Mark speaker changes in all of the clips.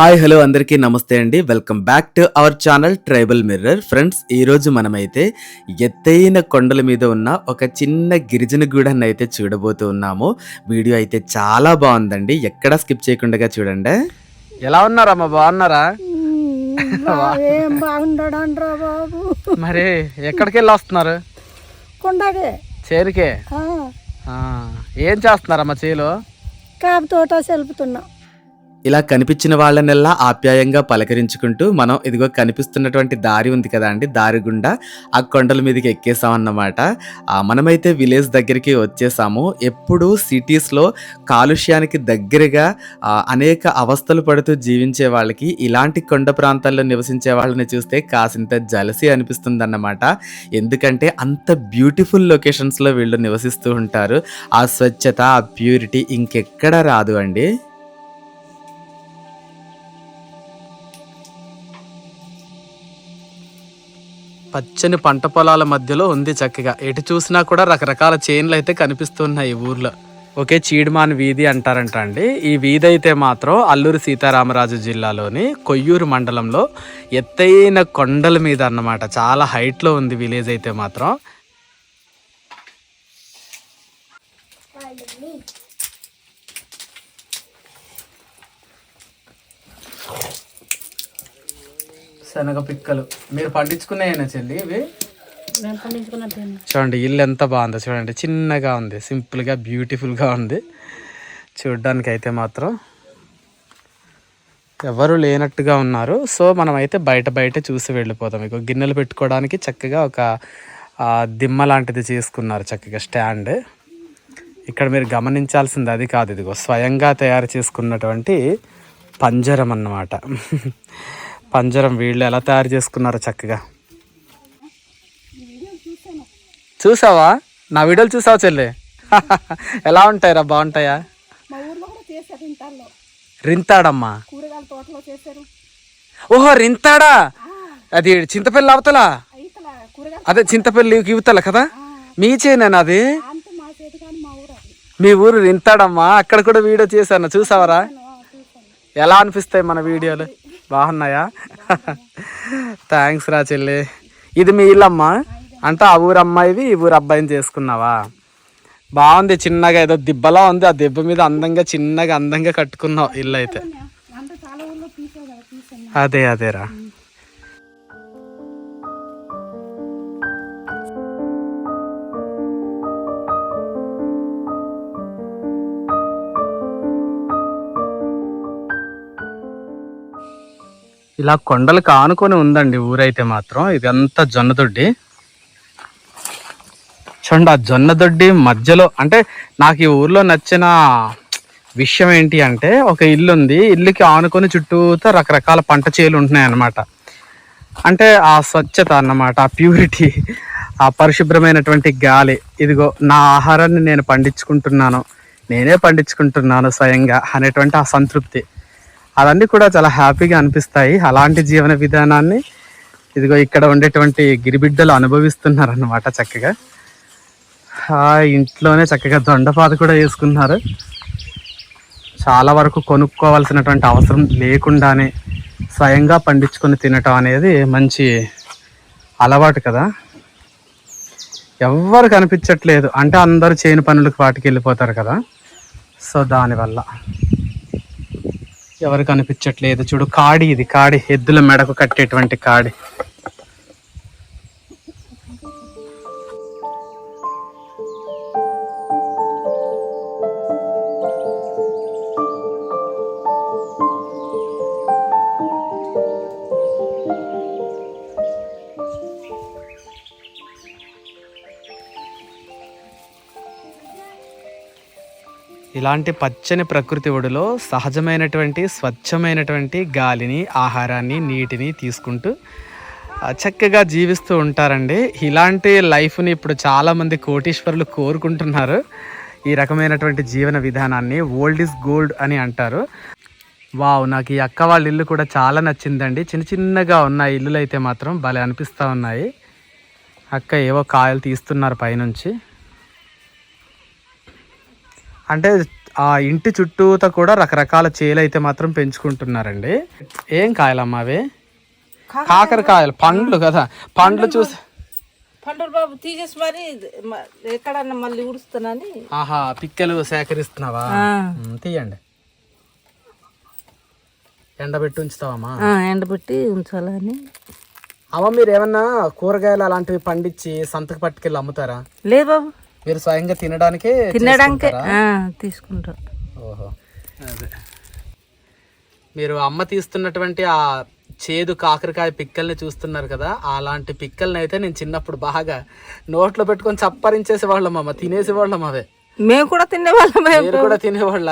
Speaker 1: Hi hello అందరికీ నమస్తే అండి. Welcome back to our channel tribal mirror. Friends ఈరోజు మనమైతే ఎత్తైన కొండల మీద ఉన్న ఒక చిన్న గిరిజన గూడాన్ని అయితే చూడబోతూ ఉన్నాము. వీడియో అయితే చాలా బాగుందండి. ఎక్కడా స్కిప్ చేయకుండా చూడండి. ఎలా ఉన్నారమ్మా బాగున్నారా?
Speaker 2: బాబు.
Speaker 1: మరి ఎక్కడికి వెళ్ళి వస్తున్నారు చేరికే?
Speaker 2: ఆ,
Speaker 1: ఆ, ఏం చేస్తున్నారమ్మా చేలో?
Speaker 2: కాపు తోట సెలుపుతున్నా.
Speaker 1: ఇలా కనిపించిన వాళ్ళనెల్లా ఆప్యాయంగా పలకరించుకుంటూ మనం ఇదిగో కనిపిస్తున్నటువంటి దారి ఉంది కదా అండి దారి గుండా ఆ కొండల మీదకి ఎక్కేసామన్నమాట మనమైతే విలేజ్ దగ్గరికి వచ్చేసాము. ఎప్పుడు సిటీస్లో కాలుష్యానికి దగ్గరగా అనేక అవస్థలు పడుతూ జీవించే వాళ్ళకి ఇలాంటి కొండ ప్రాంతాల్లో నివసించే వాళ్ళని చూస్తే కాసింత జలసి అనిపిస్తుంది అన్నమాట ఎందుకంటే అంత బ్యూటిఫుల్ లొకేషన్స్లో వీళ్ళు నివసిస్తూ ఉంటారు. ఆ స్వచ్ఛత ఆ ప్యూరిటీ ఇంకెక్కడ రాదు అండి. పచ్చని పంట పొలాల మధ్యలో ఉంది చక్కగా. ఎటు చూసినా కూడా రకరకాల చైన్లు అయితే కనిపిస్తున్నాయి ఈ ఊర్లో. ఒకే చీడ్మాన్ వీధి అంటారంట అండి. ఈ వీధి అయితే మాత్రం అల్లూరు సీతారామరాజు జిల్లాలోని కొయ్యూరు మండలంలో ఎత్తైన కొండల మీద అన్నమాట. చాలా హైట్లో ఉంది విలేజ్ అయితే మాత్రం. శనగ పిక్కలు మీరు పండించుకున్నాయేనా చెల్లి ఇవి? చూడండి ఇల్లు ఎంత బాగుందో చూడండి. చిన్నగా ఉంది సింపుల్గా బ్యూటిఫుల్గా ఉంది. చూడ్డానికి అయితే మాత్రం ఎవరు లేనట్టుగా ఉన్నారు. సో మనం అయితే బయట బయట చూసి వెళ్ళిపోతాం. ఇక గిన్నెలు పెట్టుకోవడానికి చక్కగా ఒక దిమ్మ లాంటిది చేసుకున్నారు చక్కగా స్టాండ్. ఇక్కడ మీరు గమనించాల్సింది అది కాదు. ఇదిగో స్వయంగా తయారు చేసుకున్నటువంటి పంజరం అన్నమాట. పంజరం వీళ్ళు ఎలా తయారు చేసుకున్నారో చక్కగా. చూసావా? నా వీడియోలు చూసావా చెల్లి? ఎలా ఉంటాయిరా? బాగుంటాయా? రింతాడమ్మా.
Speaker 2: కూరగాయల తోటలో చేశారు.
Speaker 1: ఓహో రింతాడా? అది చింతపల్లి అవతల? అదే చింతపల్లి ఇవతల కదా? మీ చేనేనా అది?
Speaker 2: మా ఊరు
Speaker 1: రింతాడమ్మా. అక్కడ కూడా వీడియో చేశాను. చూసావరా? ఎలా అనిపిస్తాయి మన వీడియోలు? బాగున్నాయా? థ్యాంక్స్ రా చెల్లి. ఇది మీ ఇల్లమ్మా? అంటే ఆ ఊరు అమ్మాయివి ఈ ఊరు అబ్బాయిని చేసుకున్నావా? బాగుంది చిన్నగా ఏదో దిబ్బలా ఉంది ఆ దెబ్బ మీద అందంగా చిన్నగా అందంగా కట్టుకున్నావు ఇల్లు అయితే అదే అదేరా. ఇలా కొండలకు ఆనుకొని ఉందండి ఊరైతే మాత్రం. ఇదంతా జొన్నదొడ్డి చూడండి ఆ జొన్నదొడ్డి మధ్యలో అంటే నాకు ఈ ఊర్లో నచ్చిన విషయం ఏంటి అంటే ఒక ఇల్లు ఉంది. ఇల్లుకి ఆనుకొని చుట్టూతా రకరకాల పంట చేలు ఉంటున్నాయి అన్నమాట అంటే ఆ స్వచ్ఛత అన్నమాట ఆ ప్యూరిటీ ఆ పరిశుభ్రమైనటువంటి గాలి. ఇదిగో నా ఆహారాన్ని నేను పండించుకుంటున్నాను. నేనే పండించుకుంటున్నాను స్వయంగా అనేటువంటి ఆ సంతృప్తి. అవన్నీ కూడా చాలా హ్యాపీగా అనిపిస్తాయి. అలాంటి జీవన విధానాన్ని ఇదిగో ఇక్కడ ఉండేటువంటి గిరిబిడ్డలు అనుభవిస్తున్నారు అన్నమాట చక్కగా ఇంట్లోనే చక్కగా దొండపాత కూడా వేసుకున్నారు. చాలా వరకు కొనుక్కోవాల్సినటువంటి అవసరం లేకుండానే స్వయంగా పండించుకొని తినటం అనేది మంచి అలవాటు కదా. ఎవ్వరు కనిపించట్లేదు. అంటే అందరూ చేయని పనులకు వాటికి వెళ్ళిపోతారు కదా. సో దానివల్ల. ఎవరు కనిపించట్లేదు. చూడు కాడి ఇది కాడి ఎద్దుల మెడకు కట్టేటువంటి కాడి. ఇలాంటి పచ్చని ప్రకృతి ఒడిలో సహజమైనటువంటి స్వచ్ఛమైనటువంటి గాలిని ఆహారాన్ని నీటిని తీసుకుంటూ ఆ, చక్కగా జీవిస్తూ ఉంటారండి. ఇలాంటి లైఫ్ని ఇప్పుడు చాలామంది కోటీశ్వరులు కోరుకుంటున్నారు. ఈ రకమైనటువంటి జీవన విధానాన్ని ఓల్డ్ ఇస్ గోల్డ్ అని అంటారు. వావ్ నాకు ఈ అక్క వాళ్ళ ఇల్లు కూడా చాలా నచ్చిందండి. చిన్న చిన్నగా ఉన్న ఇల్లులు అయితే మాత్రం భలే అనిపిస్తూ ఉన్నాయి. అక్క ఏవో కాయలు తీస్తున్నారు పైనుంచి. అంటే ఆ ఇంటి చుట్టూతా కూడా రకరకాల చేలు అయితే మాత్రం పెంచుకుంటున్నారండి. ఏం కాయలమ్మా అవి? కాకరకాయలు పండ్లు కదా. పండ్లు చూసి
Speaker 3: పండుగ బాబు తీసేసి మరి ఎక్కడన్నా మళ్ళీ ఉడుస్తానని
Speaker 1: ఆహా పిక్కలు సేకరిస్తున్నావా? తీయండి. ఎండబెట్టి ఉంచుతావమ్మా.
Speaker 3: ఎండబెట్టి ఉంచాలని.
Speaker 1: అమ్మ మీరు ఏమన్నా కూరగాయలు అలాంటివి పండించి సంతకు పట్టుకెళ్ళి అమ్ముతారా?
Speaker 3: లేదు బాబు.
Speaker 1: మీరు స్వయంగా తినడానికే
Speaker 3: తినడానికే
Speaker 1: చేసుకుంటారా?
Speaker 3: ఆ, తీసుకుంటాం.
Speaker 1: ఓహో. అదే. మీరు అమ్మ తీస్తున్నటువంటి ఆ చేదు కాకరకాయ పిక్కల్ని చూస్తున్నారు కదా అలాంటి పిక్కల్ని అయితే నేను చిన్నప్పుడు బాగా నోట్లో పెట్టుకొని చప్పరించేసే వాళ్ళం అమ్మ తినేసే వాళ్ళం అవే.
Speaker 3: మేము కూడా తినే వాళ్ళం
Speaker 1: మీరు కూడా తినేవాళ్ళ?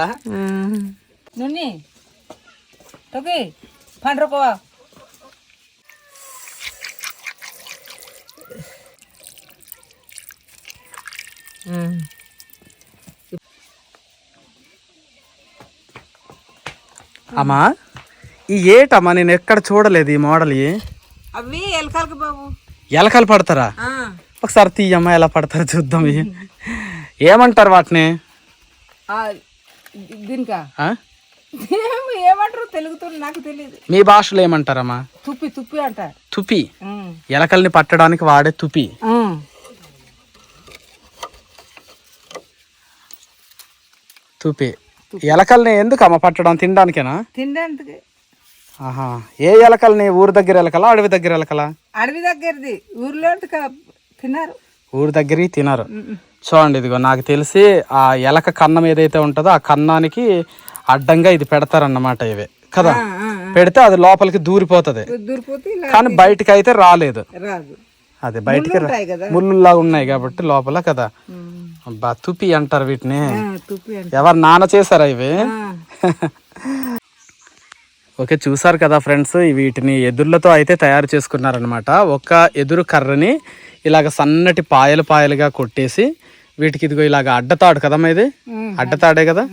Speaker 1: అమ్మా ఈ ఏటమ్మా నేను ఎక్కడ చూడలేదు ఈ మోడల్
Speaker 3: అవి ఎలకాలకి బాబు.
Speaker 1: ఎలకలు పడతారా? ఒకసారి తీయమ్మా ఎలా పడతారో చూద్దాం. ఏమంటారు వాటిని?
Speaker 3: ఆ, దీనికా?
Speaker 1: ఆ?
Speaker 3: ఏం- ఏమంటారు తెలుగుతో నాకు తెలియదు
Speaker 1: మీ భాషలో ఏమంటారమ్మా?
Speaker 3: తుప్పి తుప్పి అంట
Speaker 1: తుపి. ఎలకల్ని పట్టడానికి వాడే తుపి తుపి. ఎలకల్ని ఎందుకు అమ్మ పట్టడం? తినడానికేనా?
Speaker 3: తినడానికి.
Speaker 1: ఆహా. ఏ ఎలకల్ని? ఊరు దగ్గర ఎలకలా అడవి దగ్గర ఎలకలా?
Speaker 3: అడవి దగ్గరది. ఊర్లో తిన్నారు
Speaker 1: ఊరు దగ్గర తినరు. చూడండి ఇదిగో నాకు తెలిసి ఆ ఎలక కన్నం ఏదైతే ఉంటుందో ఆ కన్నానికి అడ్డంగా ఇది పెడతారన్నమాట ఇవి. కదా? పెడితే అది లోపలికి దూరిపోతుంది. కానీ బయటికి అయితే రాలేదు. అది బయటికి రా-
Speaker 3: ఉంటాయి కదా.
Speaker 1: ముళ్ళులా ఉన్నాయి కాబట్టి లోపల కదా. అబ్బా తుపి అంటారు వీటిని. ఎవరు నాన్న చేశారా ఇవి. ఓకే చూసారు కదా ఫ్రెండ్స్ వీటిని ఎదుర్లతో అయితే తయారు చేసుకున్నారనమాట ఒక ఎదురు కర్రని ఇలాగ సన్నటి పాయలు పాయలుగా కొట్టేసి వీటికి ఇదిగో ఇలాగ అడ్డతాడు కదమ్మా ఇది అడ్డతాడే కదా?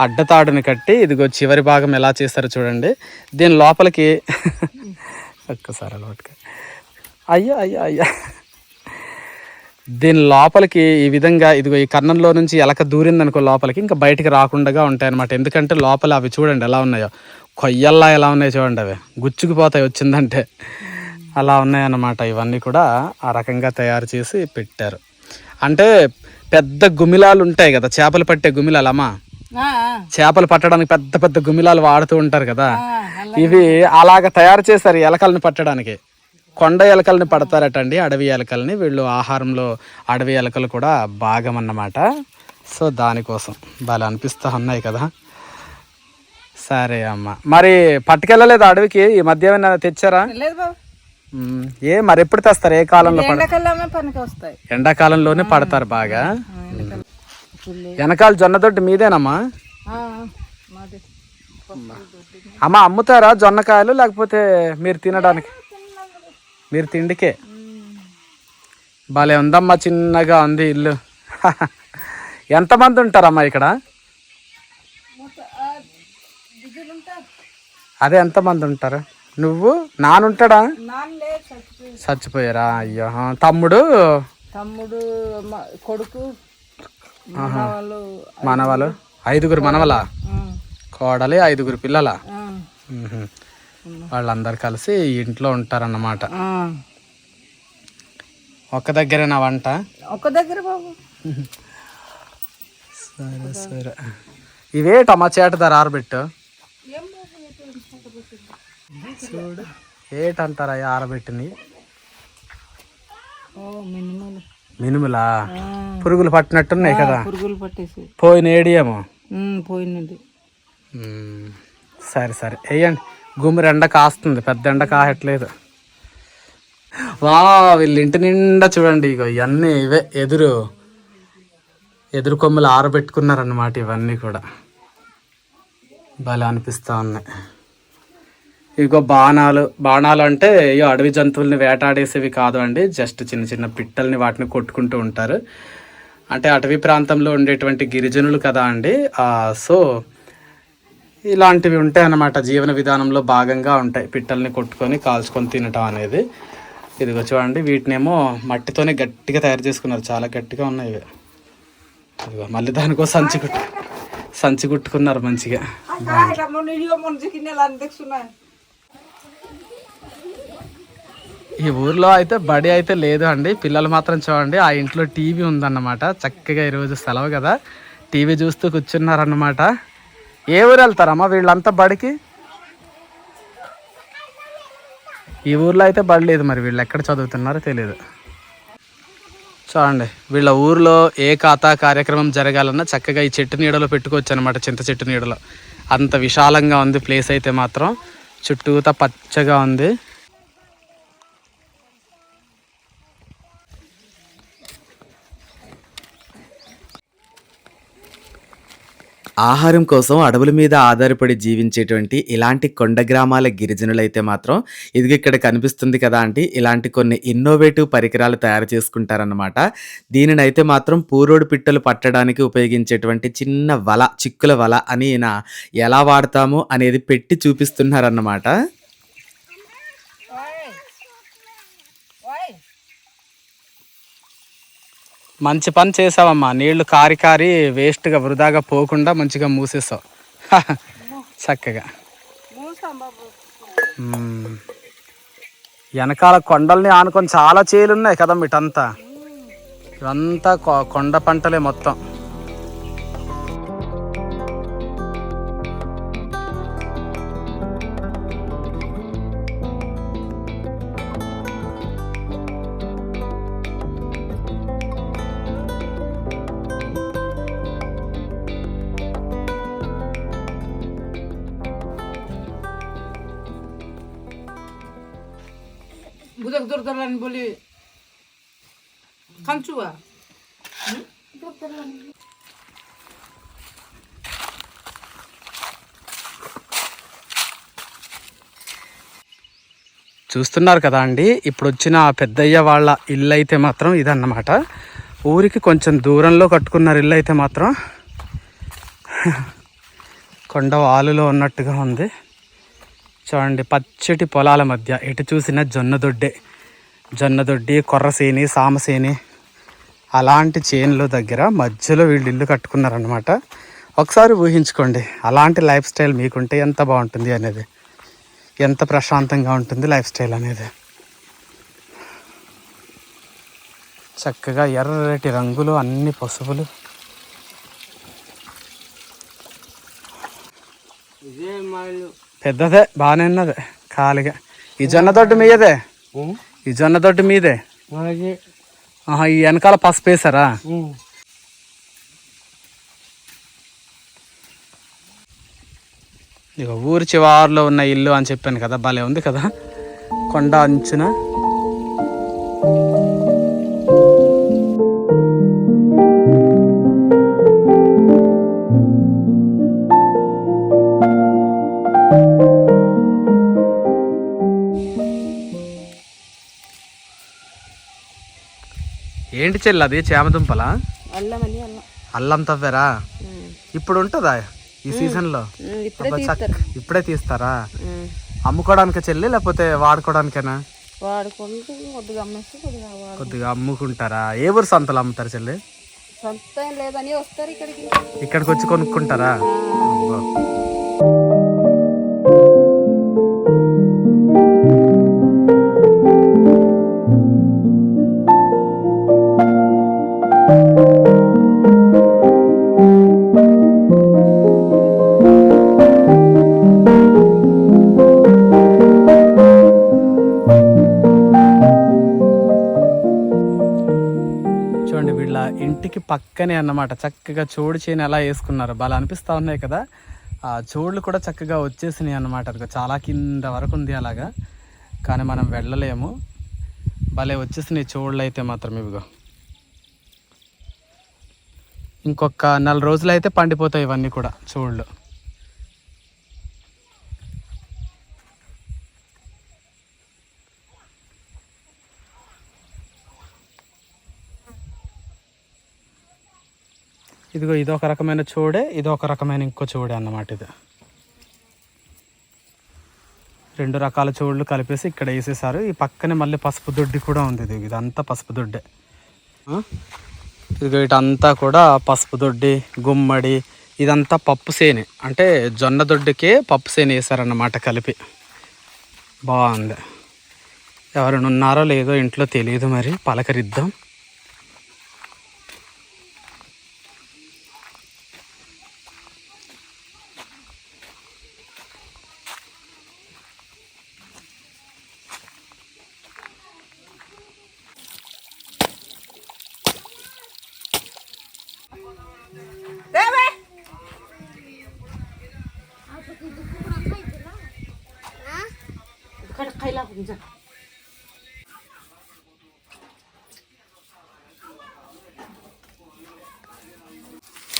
Speaker 1: అడ్డతాడుని కట్టి ఇదిగో చివరి భాగం ఎలా చేస్తారో చూడండి. దీని లోపలికి ఒక్కసారి అలవాటుగా. అయ్యో అయ్యో అయ్యో. దీని లోపలికి ఈ విధంగా ఇదిగో ఈ కన్నంలో నుంచి ఎలక దూరిందనుకో లోపలికి ఇంకా బయటికి రాకుండా ఉంటాయి అనమాట ఎందుకంటే లోపల అవి చూడండి ఎలా ఉన్నాయో. కొయ్యల్లా ఎలా ఉన్నాయో చూడండి అవి. గుచ్చుకుపోతాయి వచ్చిందంటే. అలా ఉన్నాయన్నమాట. ఇవన్నీ కూడా ఆ రకంగా తయారు చేసి పెట్టారు. అంటే పెద్ద గుమిలాలు ఉంటాయి కదా చేపలు పట్టే గుమిలాలు అమ్మా. చేపలు పట్టడానికి పెద్ద పెద్ద గుమిలాలు వాడుతూ ఉంటారు కదా. ఇవి అలాగ తయారు చేస్తారు ఈ ఎలకల్ని పట్టడానికి. కొండ ఎలకల్ని పడతారటండి అడవి ఎలకల్ని వీళ్ళు ఆహారంలో అడవి ఎలకలు కూడా భాగం అన్నమాట సో దానికోసం బాగా అనిపిస్తూ ఉన్నాయి కదా. సరే అమ్మ. మరి పట్టుకెళ్ళలేదు అడవికి? ఈ మధ్య ఏమైనా తెచ్చారా? ఏ మరి ఎప్పుడు తెస్తారు? ఏ కాలంలో ఎండాకాలంలోనే పడతారు బాగా. వెనకాల జొన్న దొడ్డి మీదేనమ్మా? అమ్మ అమ్ముతారా జొన్నకాయలు? లేకపోతే మీరు తినడానికి? మీరు తిండికే. భలే ఉందమ్మా చిన్నగా ఉంది ఇల్లు. ఎంతమంది ఉంటారమ్మా ఇక్కడ? అదే ఎంతమంది ఉంటారు? నువ్వు? నానుంటాడా చచ్చిపోయారా? అయ్యో తమ్ముడు?
Speaker 3: తమ్ముడు కొడుకు మనవాళ్ళు
Speaker 1: మనవలు ఐదుగురు మనవలా? కోడలి ఐదుగురు పిల్లల? వాళ్ళందరూ కలిసి ఇంట్లో ఉంటారన్నమాట.
Speaker 3: ఆ.
Speaker 1: ఒక్క దగ్గరేనా వంట?
Speaker 3: ఒక్క దగ్గర బాబు.
Speaker 1: సరే సరే. ఇవేటమ్మా చేట ధర ఆరబెట్టు. చూడు. ఏటంటారా ఆరబెట్టిని
Speaker 3: మినిమల్.
Speaker 1: పురుగులు పట్టినట్టున్నాయి కదా?
Speaker 3: పురుగులు పట్టేసి.
Speaker 1: పోయిన ఏడియేమో? మ్మ్. సరే సరే. వేయండి గుమ్మిరి ఎండ కాస్తుంది పెద్ద ఎండ కాయట్లేదు. వా వీళ్ళ ఇంటి నిండా చూడండి ఇగో ఇవన్నీ ఇవే ఎదురు ఎదురు కొమ్ములు ఆరబెట్టుకున్నారన్నమాట ఇవన్నీ కూడా. భలే అనిపిస్తూ ఉన్నాయి. ఇగో బాణాలు బాణాలు అంటే ఇగో అడవి జంతువుల్ని వేటాడేసేవి కాదు అండి జస్ట్ చిన్న చిన్న పిట్టల్ని వాటిని కొట్టుకుంటూ ఉంటారు. అంటే అటవీ ప్రాంతంలో ఉండేటువంటి గిరిజనులు కదా అండి సో ఇలాంటివి ఉంటాయి అన్నమాట. జీవన విధానంలో భాగంగా ఉంటాయి. పిట్టల్ని కొట్టుకొని కాల్చుకొని తినటం అనేది. ఇదిగో చూడండి వీటినేమో మట్టితోనే గట్టిగా తయారు చేసుకున్నారు. చాలా గట్టిగా ఉన్నాయి ఇవి. ఇదిగో మళ్ళీ దానికో సంచి కుట్టి సంచి కుట్టుకున్నారు మంచిగా. ఈ ఊర్లో అయితే బడి అయితే లేదు అండి. పిల్లలు మాత్రం చూడండి ఆ ఇంట్లో టీవీ ఉందన్నమాట. చక్కగా ఈరోజు సెలవు కదా. టీవీ చూస్తూ కూర్చున్నారన్నమాట. ఏ ఊరు వెళ్తారమ్మా వీళ్ళంతా బడికి? ఈ ఊర్లో అయితే బడి లేదు మరి వీళ్ళు ఎక్కడ చదువుతున్నారో తెలియదు చూడండి వీళ్ళ ఊర్లో ఏ ఖాతా కార్యక్రమం జరగాలన్నా చక్కగా ఈ చెట్టు నీడలో పెట్టుకోవచ్చు అనమాట చింత చెట్టు నీడలో. అంత విశాలంగా ఉంది ప్లేస్ అయితే మాత్రం. చుట్టూతా పచ్చగా ఉంది.
Speaker 4: ఆహారం కోసం అడవుల మీద ఆధారపడి జీవించేటువంటి ఇలాంటి కొండ గ్రామాల గిరిజనులైతే మాత్రం ఇది ఇక్కడ కనిపిస్తుంది కదా అంటే ఇలాంటి కొన్ని ఇన్నోవేటివ్ పరికరాలు తయారు చేసుకుంటారన్నమాట. దీనినైతే మాత్రం పూరోడు పిట్టలు పట్టడానికి ఉపయోగించేటువంటి చిన్న వల చిక్కుల వల అని ఎలా వాడతాము అనేది పెట్టి చూపిస్తున్నారన్నమాట.
Speaker 1: మంచి పని చేసావమ్మా. నీళ్ళు కారి కారి వేస్ట్గా వృధాగా పోకుండా మంచిగా మూసేసావు. చక్కగా. వెనకాల కొండల్ని ఆనుకొని చాలా చేలు ఉన్నాయి కదా ఇటంతా. ఇవంతా కొండ పంటలే మొత్తం.
Speaker 3: Dogdagan buli. Kanchua.
Speaker 1: చూస్తున్నారు కదా అండి ఇప్పుడు వచ్చిన పెద్దయ్య వాళ్ళ ఇల్లు అయితే మాత్రం ఇదన్నమాట ఊరికి కొంచెం దూరంలో కట్టుకున్నారు ఇల్లు అయితే మాత్రం కొండ వాలులో ఉన్నట్టుగా ఉంది చూడండి పచ్చటి పొలాల మధ్య ఎటు చూసినా జొన్న దొడ్డే జొన్న దొడ్డి కొర్రసేని సామసేని అలాంటి చేనుల దగ్గర మధ్యలో వీళ్ళు ఇల్లు కట్టుకున్నారనమాట ఒకసారి ఊహించుకోండి అలాంటి లైఫ్ స్టైల్ మీకుంటే ఎంత బాగుంటుంది అనేది. ఎంత ప్రశాంతంగా ఉంటుంది లైఫ్ స్టైల్ అనేది. చక్కగా ఎర్రటి రంగులు అన్ని పసుపులు. పెద్దదే బాగానే ఉన్నది ఖాళీగా. ఈ జొన్న దొడ్డు మీదే ఈ జొన్న దొడ్డు మీదే? ఆహా, ఈ వెనకాల పసుపు వేసారా? ఇక ఊరి చివారులో ఉన్న ఇల్లు అని చెప్పాను కదా భలే ఉంది కదా? కొండ అంచున ఏంటి చెల్లి అది? చేమదుంపలా?
Speaker 3: అల్లం అని అల్లం
Speaker 1: అల్లం తవ్వారా? ఇప్పుడు ఉంటుందా ఈ అబ్బా, చక్క- ఇప్పుడే తీస్తారా? అమ్ముకోవడానికి చెల్లి లేకపోతే వాడుకోవడానికేనా
Speaker 3: కొద్దిగా
Speaker 1: అమ్ముకుంటారా? ఏ ఊరు సంతలు అమ్ముతారు చెల్లి?
Speaker 3: సొంత ఏం లేదని వస్తారు ఇక్కడికి.
Speaker 1: ఇక్కడికి వచ్చి కొనుక్కుంటారా? పక్కనే అన్నమాట. చక్కగా చోడు చేయని ఎలా వేసుకున్నారు బాగా అనిపిస్తూ ఉన్నాయి కదా. ఆ చోడులు కూడా చక్కగా వచ్చేసినాయి అన్నమాట. అది చాలా కింద వరకు ఉంది అలాగా. కానీ మనం వెళ్ళలేము. భలే వచ్చేసినాయి చోడులు అయితే మాత్రం ఇవిగో. ఇంకొక నెల రోజులు అయితే పండిపోతాయి ఇవన్నీ కూడా చోళ్ళు. ఇదిగో ఇది ఒక రకమైన చూడే ఇది ఒక రకమైన ఇంకో చూడే అన్నమాట ఇది. రెండు రకాల చూళ్ళు కలిపేసి ఇక్కడ వేసేసారు. ఈ పక్కనే మళ్ళీ పసుపు దొడ్డి కూడా ఉంది ఇది. ఇదంతా పసుపు దొడ్డే. ఇదిగో ఇటంతా కూడా పసుపు దొడ్డి గుమ్మడి ఇదంతా పప్పు సేనే. అంటే జొన్న దొడ్డికే పప్పు సేనే వేసారన్నమాట కలిపి. బాగుంది. ఎవరైనా ఉన్నారో లేదో ఇంట్లో తెలియదు మరి. పలకరిద్దాం.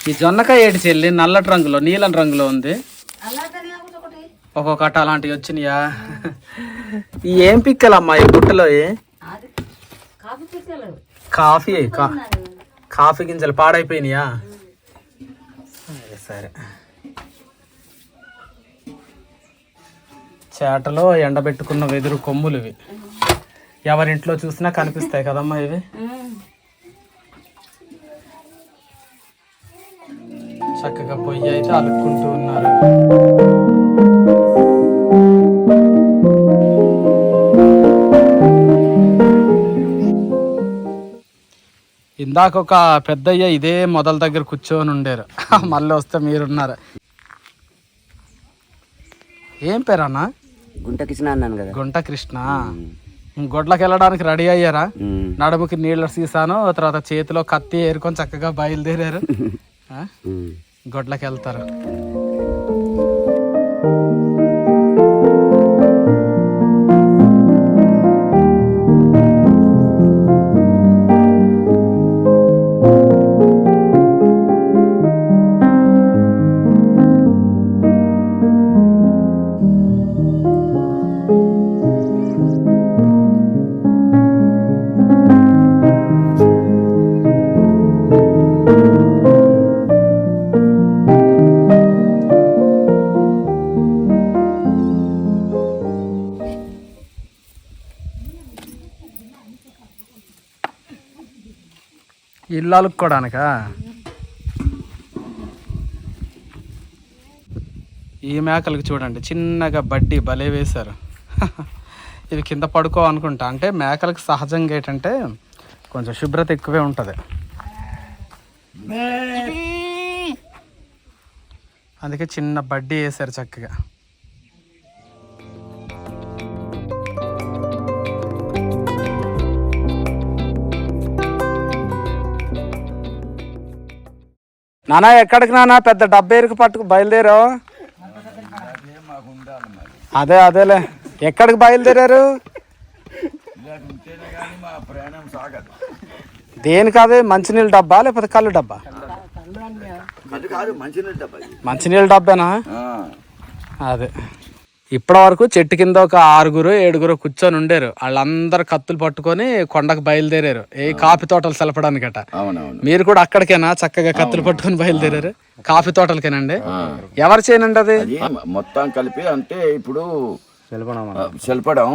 Speaker 1: ఈ జొన్నకాయ ఏటి చెల్లి? నల్లటి రంగులో నీలం రంగులో ఉంది. ఒక్కొక్క అట అలాంటివి వచ్చినాయా? ఏం పిక్కలమ్మా ఈ
Speaker 3: గుట్టలో కాఫీ
Speaker 1: కాఫీ గింజలు పాడైపోయినాయా? చేటలో ఎండబెట్టుకున్న వెదురు కొమ్ములు ఇవి ఎవరింట్లో చూసినా కనిపిస్తాయి కదమ్మా ఇవి? చక్కగా పొయ్యి అయితే అలుక్కుంటూ ఉన్నారు. ఇందాక ఒక పెద్దయ్య ఇదే మొదల దగ్గర కూర్చొని ఉండేరు. మళ్ళీ వస్తే మీరున్నారు. ఏం పేరు అన్న
Speaker 5: గుంటకిచ్చిన అన్నాను కదా.
Speaker 1: గుంట కృష్ణ గొడ్లకు వెళ్ళడానికి రెడీ అయ్యారా. నడుముకి నీళ్ళ సీసాను తర్వాత చేతిలో కత్తి ఏరుకొని చక్కగా బయలుదేరారు. గొడ్లకు వెళ్తారు అలుక్కోడానికా ఈ మేకలకి చూడండి చిన్నగా బడ్డీ భలే వేశారు. ఇవి కింద పడుకో అనుకుంటా. అంటే మేకలకు సహజంగా ఏంటంటే కొంచెం శుభ్రత ఎక్కువే ఉంటుంది. అందుకే చిన్న బడ్డీ వేశారు చక్కగా. నానా ఎక్కడికి నానా? పెద్ద డబ్బా ఎరుకు పట్టుకు బయలుదేరావు? అదే అదేలే. ఎక్కడికి బయలుదేరారు? దేనికి అదే? మంచినీళ్ళ డబ్బా లేకపోతే కళ్ళు డబ్బా? మంచినీళ్ళ డబ్బానా? అదే. ఇప్పటి వరకు చెట్టు కింద ఒక ఆరుగురు ఏడుగురు కూర్చొని ఉండేరు. వాళ్ళందరూ కత్తులు పట్టుకొని కొండకు బయలుదేరారు. ఏ కాఫీ తోటలు సెలపడానికట
Speaker 6: అవునవును.
Speaker 1: మీరు కూడా అక్కడికేనా? చక్కగా కత్తులు పట్టుకొని బయలుదేరారు. కాఫీ తోటలకేనండి? ఎవరు చేయనండి అది?
Speaker 6: అది మొత్తం కలిపి అంటే ఇప్పుడు సెలపడం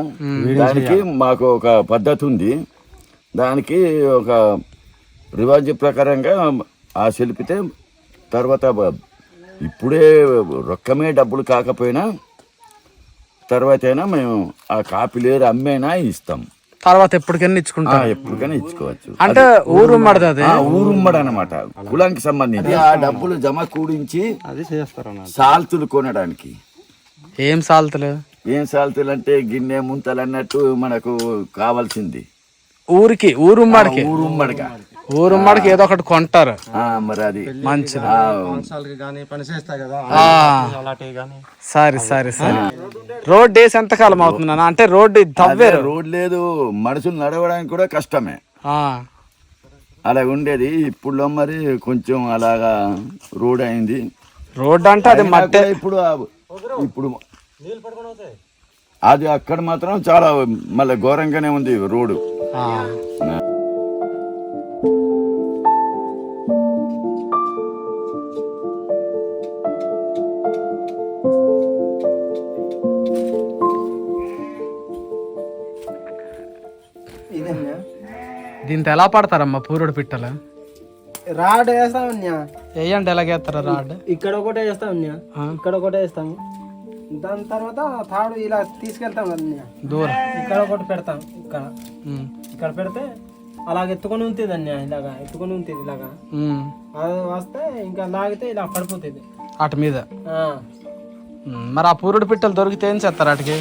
Speaker 6: దానికి మాకు ఒక పద్ధతి ఉంది. దానికి ఒక రివాజ్ ప్రకారంగా ఆ సెలిపితే తర్వాత ఇప్పుడే రొక్కమే డబ్బులు కాకపోయినా తర్వాత అయినా మేము ఆ కాపీ లేరు అమ్మేనా ఇస్తాం.
Speaker 1: తర్వాత ఎప్పటికైనా
Speaker 6: ఆ,
Speaker 1: ఇచ్చుకుంటాం
Speaker 6: ఎప్పటికైనా ఇచ్చుకోవచ్చు.
Speaker 1: అంటే ఊరు ఉమ్మడిది అది?
Speaker 6: ఆ ఊరుమ్మడి అనమాట కులానికి సంబంధించి. ఆ డబ్బులు జమ కూడించి అది చేస్తారు సాల్తులు కొనడానికి.
Speaker 1: ఏం సాల్తలు?
Speaker 6: ఏం సాల్తులు అంటే గిన్నె ముంతలు అన్నట్టు మనకు కావాల్సింది.
Speaker 1: ఊరికి ఊరు ఉమ్మడికి?
Speaker 6: ఊరుమ్మడిగా
Speaker 1: ఊరు ఉమ్మడికి ఏదో ఒకటి కొంటారు.
Speaker 6: ఆ, మరి అది.
Speaker 1: మంచిది. సరే సరే సరే. రోడ్ వేసి ఎంతకాలం అవుతుంది నాన్న? అంటే రోడ్డు తవ్వేరు.
Speaker 6: రోడ్ లేదు మనుషులు నడవడానికి కూడా కష్టమే.
Speaker 1: ఆ.
Speaker 6: అలా ఉండేది. ఇప్పుడు మరి కొంచెం అలాగా రోడ్ అయింది.
Speaker 1: రోడ్డు అంటే అది మట్టే
Speaker 6: ఇప్పుడు ఇప్పుడు అది అక్కడ మాత్రం చాలా మళ్ళీ ఘోరంగానే ఉంది రోడ్డు
Speaker 1: దీంతో ఎలా పడతారమ్మా పూరుడు పిట్టలు?
Speaker 7: రాడ్ వేసామన్యా
Speaker 1: వేయండి ఎలాగేస్తారా రాడ్.
Speaker 7: ఇక్కడ ఒకటే వేస్తాం ఇక్కడ ఒకటే వేస్తాము దాని తర్వాత తాడు ఇలా తీసుకెళ్తాం కదా
Speaker 1: దూరం.
Speaker 7: ఇక్కడ ఒకటి పెడతాం ఇక్కడ. ఇక్కడ పెడితే అలాగ ఎత్తుకొని ఉంటుంది అన్నయ్య ఇలాగా ఎత్తుకొని ఉంటుంది ఇలాగా. అది వస్తే ఇంకా లాగితే ఇలా పడిపోతుంది.
Speaker 1: అటు మీద. మరి ఆ పూరుడు పిట్టలు దొరికితే ఏం చేస్తారు వాటికి?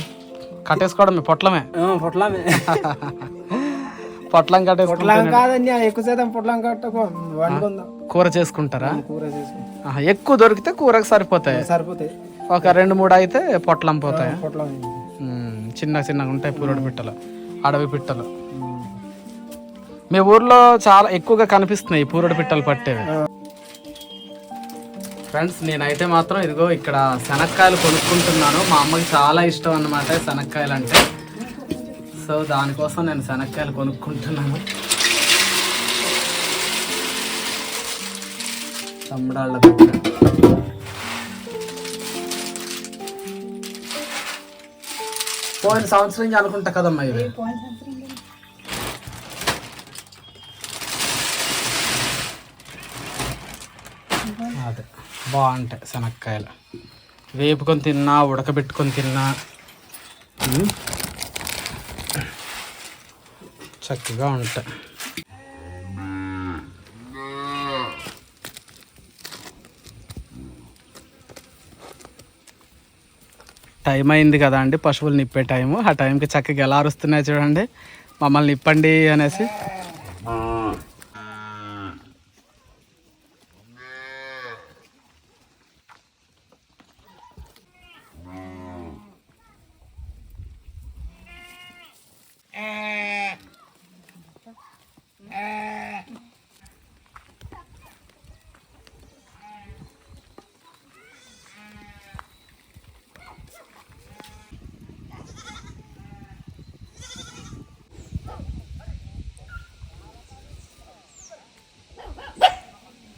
Speaker 1: కట్టేసుకోవడమే పొట్లమే.
Speaker 7: పొట్లామే.
Speaker 1: పొట్లం కట్టేసుకుంటే
Speaker 7: పొట్లం ఎక్కువ శాతం పొట్లం వండుకుందాం.
Speaker 1: కూర చేసుకుంటారా?
Speaker 7: కూర చేసుకుంటాం.
Speaker 1: ఎక్కువ దొరికితే కూరకు సరిపోతాయి.
Speaker 7: సరిపోతాయి.
Speaker 1: ఒక రెండు మూడు అయితే పొట్లం పోతాయి.
Speaker 7: పొట్లం
Speaker 1: చిన్న చిన్నగా ఉంటాయి పూరుడు పిట్టలు అడవి పిట్టలు. మీ ఊర్లో చాలా ఎక్కువగా కనిపిస్తున్నాయి పూరుడు పిట్టలు పట్టేవి. ఫ్రెండ్స్ నేనైతే మాత్రం ఇదిగో ఇక్కడ శనక్కాయలు కొనుక్కుంటున్నాను. మా అమ్మకి చాలా ఇష్టం అన్నమాట శనక్కాయలు అంటే సో దానికోసం నేను శనక్కాయలు కొనుక్కుంటున్నాను. తమ్ముడాళ్ళ దగ్గర. పోయిన సంవత్సరం నుంచి అనుకుంటా కదమ్మా ఇవి. అదే బాగుంటాయి శనక్కాయలు. వేపుకొని తిన్నా ఉడకబెట్టుకొని తిన్నా. చక్కగా ఉంటాయి. టైం అయింది కదా అండి పశువులు నిప్పే టైము ఆ టైంకి చక్కగా ఎలా అరుస్తున్నాయి చూడండి. మమ్మల్ని నిప్పండి అనేసి.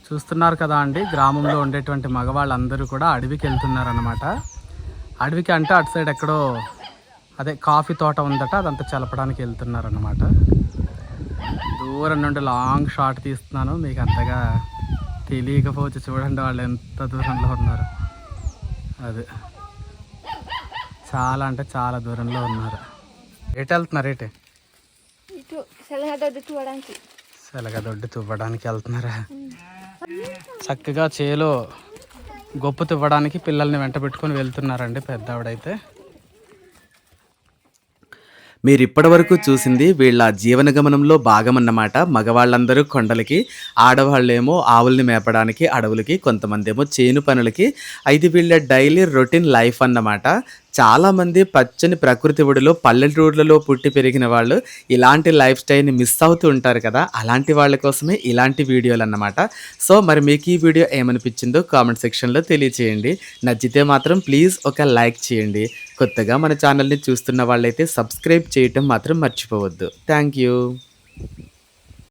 Speaker 1: చూస్తున్నారు కదా అండి. గ్రామంలో ఉండేటువంటి మగవాళ్ళందరూ కూడా అడవికి వెళ్తున్నారు అనమాట అడవికి అంటే అటు సైడ్ ఎక్కడో అదే కాఫీ తోట ఉందట అదంతా చలపడానికి వెళ్తున్నారు అనమాట దూరం నుండి లాంగ్ షాట్ తీస్తున్నాను. మీకు అంతగా తెలియకపోవచ్చు. చూడండి వాళ్ళు ఎంత దూరంలో ఉన్నారు. అదే. చాలా అంటే చాలా దూరంలో ఉన్నారు. ఎటు వెళ్తున్నారు ఎటే
Speaker 2: ఇటు సెలగడ్డ చూడడానికి
Speaker 1: సెలగదొడ్డి తువ్వడానికి వెళ్తున్నారా? చక్కగా చేలో గొప్ప తివ్వడానికి పిల్లల్ని వెంట పెట్టుకొని వెళ్తున్నారండి పెద్దవిడైతే.
Speaker 4: మీరు ఇప్పటివరకు చూసింది వీళ్ళ జీవన గమనంలో భాగమన్నమాట. మగవాళ్ళందరూ కొండలకి ఆడవాళ్ళేమో ఆవుల్ని మేపడానికి అడవులకి కొంతమంది ఏమో చేను పనులకి. అయితే వీళ్ళ డైలీ రొటీన్ లైఫ్ అన్నమాట. చాలామంది పచ్చని ప్రకృతి ఒడిలో పల్లెటూర్లలో పుట్టి పెరిగిన వాళ్ళు ఇలాంటి లైఫ్ స్టైల్ని మిస్ అవుతూ ఉంటారు కదా. అలాంటి వాళ్ళ కోసమే ఇలాంటి వీడియోలు అన్నమాట. సో మరి మీకు ఈ వీడియో ఏమనిపించిందో కామెంట్ సెక్షన్లో తెలియచేయండి. నచ్చితే మాత్రం ప్లీజ్ ఒక లైక్ చేయండి. కొత్తగా మన ఛానల్ని చూస్తున్న వాళ్ళైతే సబ్స్క్రైబ్ చేయటం మాత్రం మర్చిపోవద్దు. Thank you.